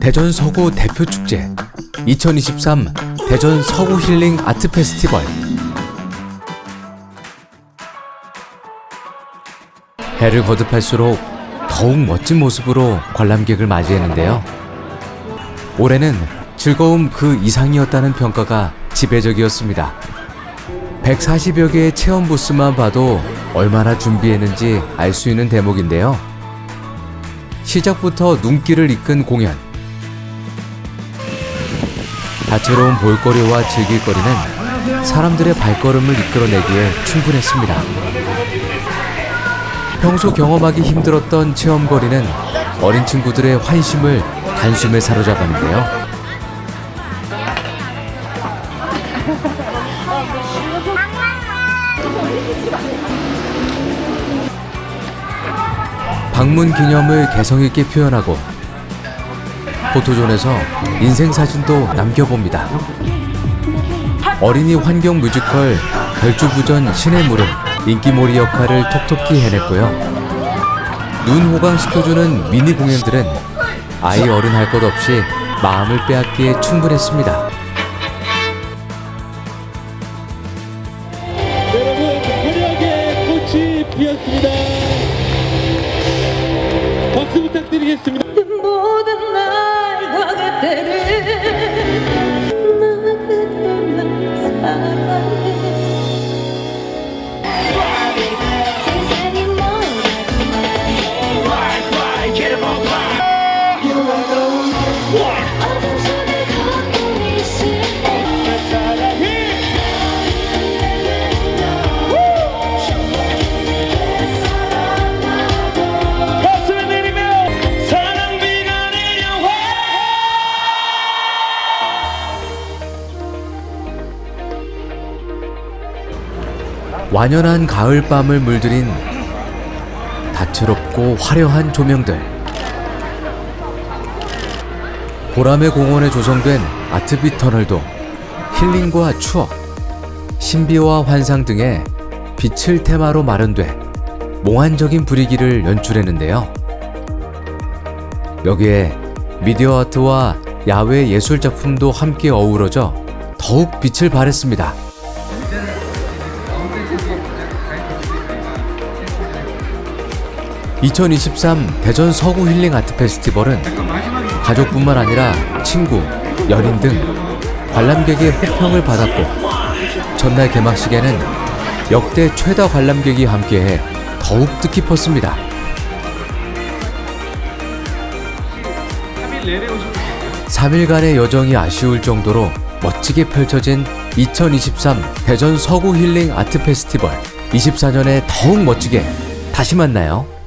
대전 서구 대표 축제 2023 대전 서구 힐링 아트 페스티벌 해를 거듭할수록 더욱 멋진 모습으로 관람객을 맞이했는데요. 올해는 즐거움 그 이상이었다는 평가가 지배적이었습니다. 140여 개의 체험 부스만 봐도 얼마나 준비했는지 알 수 있는 대목인데요. 시작부터 눈길을 이끈 공연. 다채로운 볼거리와 즐길거리는 사람들의 발걸음을 이끌어내기에 충분했습니다. 평소 경험하기 힘들었던 체험거리는 어린 친구들의 환심을 단숨에 사로잡았는데요. 방문 기념을 개성 있게 표현하고 포토존에서 인생 사진도 남겨봅니다. 어린이 환경 뮤지컬 별주부전 신의 물은 인기몰이 역할을 톡톡히 해냈고요. 눈 호강시켜주는 미니 공연들은 아이 어른 할 것 없이 마음을 빼앗기에 충분했습니다. 박수 부탁드리겠습니다. 완연한 가을밤을 물들인 다채롭고 화려한 조명들. 보람의 공원에 조성된 아트빛 터널도 힐링과 추억, 신비와 환상 등의 빛을 테마로 마련돼 몽환적인 분위기를 연출했는데요. 여기에 미디어 아트와 야외 예술 작품도 함께 어우러져 더욱 빛을 발했습니다. (2023) 대전 서구 힐링 아트 페스티벌은 가족뿐만 아니라 친구, 연인 등 관람객의 호평을 받았고 전날 개막식에는 역대 최다 관람객이 함께해 더욱 뜻깊었습니다. 3일간의 여정이 아쉬울 정도로 멋지게 펼쳐진 2023 대전 서구 힐링 아트 페스티벌 24년에 더욱 멋지게 다시 만나요.